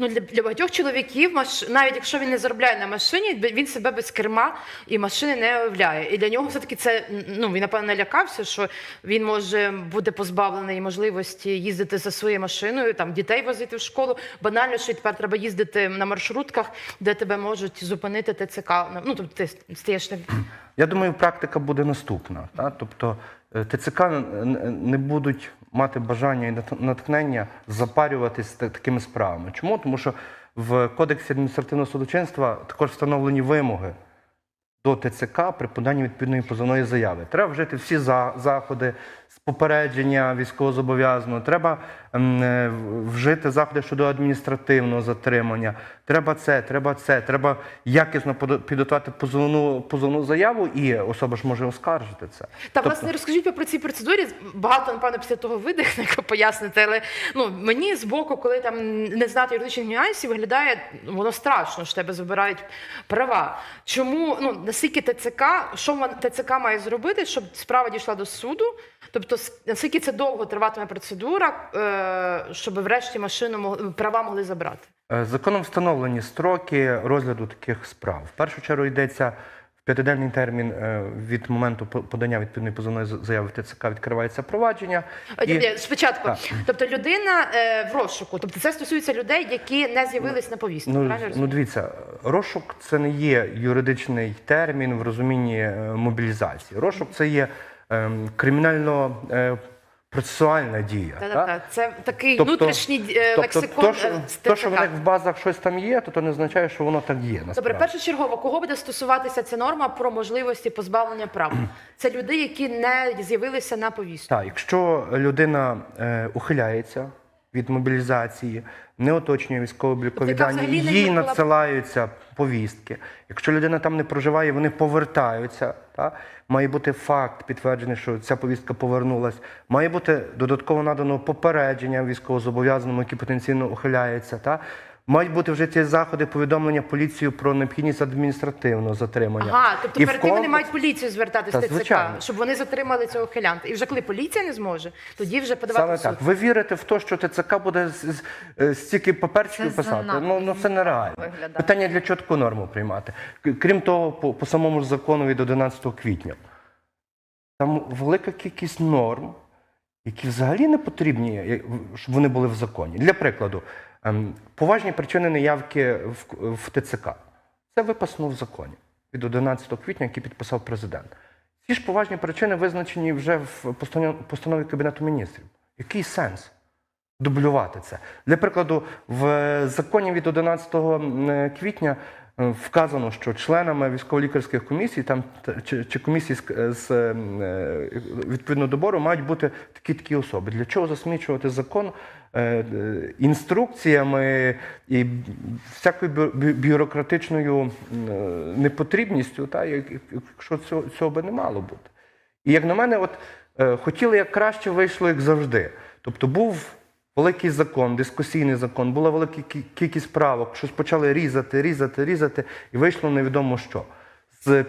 Ну для, для багатьох чоловіків, маш... навіть якщо він не заробляє на машині, він себе без керма і машини не уявляє. І для нього все таки це ну він напевно лякався, що він може бути позбавлений можливості їздити за своєю машиною, там дітей возити в школу. Банально, що тепер треба їздити на маршрутках, де тебе можуть зупинити ТЦК. Ну тобто ти стаєш не Я думаю, практика буде наступна. Та? Тобто е, ТЦК н- не будуть мати бажання і натхнення запарюватися такими справами. Чому? Тому що в Кодексі адміністративного судочинства також встановлені вимоги до ТЦК при поданні відповідної позовної заяви. Треба вжити всі заходи з попередження військовозобов'язаного, треба е, вжити заходи щодо адміністративного затримання. Треба це, треба це, треба якісно підготувати позовну, позовну заяву, і особа ж може оскаржити це. Та Тобто- власне розкажіть про цій процедурі. Багато напевно після того видихне, як ви поясните. Але ну мені з боку, коли там не знати юридичних нюансів, виглядає ну, воно страшно, що тебе забирають права. Чому ну наскільки ТЦК, що ТЦК має зробити, щоб справа дійшла до суду? Тобто, наскільки це довго триватиме процедура, е, щоб врешті машину права могли забрати? Е, Законом встановлені строки розгляду таких справ. В першу чергу йдеться в п'ятиденний термін е, від моменту по- подання відповідної позовної заяви в ТЦК відкривається провадження. І- Спочатку, Так. тобто людина в розшуку, тобто це стосується людей, які не з'явились на повістку. Ну, правильно ну дивіться, розшук це не є юридичний термін в розумінні мобілізації. Розшук це є кримінально е, процесуальна дія. Так, так? та, та. Це такий Тобто- внутрішній е, Тобто, лексикон то, що, е, то, що в них в базах щось там є, то, то не означає, що воно так є. Добре, першочергово, кого буде стосуватися ця норма про можливості позбавлення прав? Це люди, які не з'явилися на повістку. Так, якщо людина е, ухиляється від мобілізації, не оточнює військово-облікові Тобто, яка дані, взагалі не їй була- надсилаються повістки. Якщо людина там не проживає, вони повертаються. Та? Має бути факт підтверджений, що ця повістка повернулась. Має бути додатково надано попередження військовозобов'язаному, який потенційно ухиляється. Та? Мають бути вжиті заходи повідомлення поліцію про необхідність адміністративного затримання. Ага, тобто І перед тим вони мають поліцію звертатись Та, в ТЦК, звичайно. щоб вони затримали цього хилянта. І вже коли поліція не зможе, тоді вже подавати Саме в суд. так. Ви вірите в те, що ТЦК буде е, стільки паперчиків писати? Ну, ну це нереально. виглядає. Питання для чого таку норму приймати. Крім того, по, по самому закону від 11 квітня. Там велика кількість норм, які взагалі не потрібні, щоб вони були в законі. Для прикладу, ем, поважні причини неявки в, ТЦК. Це виписано в законі від 11 квітня, який підписав президент. Ці ж поважні причини визначені вже в постанов- постанові Кабінету міністрів. Який сенс дублювати це? Для прикладу, в законі від 11 квітня вказано, що членами військово-лікарських комісій там чи, чи комісій з, з е, відповідного добору мають бути такі такі особи. Для чого засмічувати закон е, е, інструкціями і всякою бю- бю- бюрократичною е, непотрібністю, та, якщо цього, цього би не мало бути. І як на мене, от е, хотіли як краще вийшло, як завжди. Тобто був великий закон, дискусійний закон, була велика кі- кількість правок, щось почали різати, різати, різати, і вийшло невідомо що. З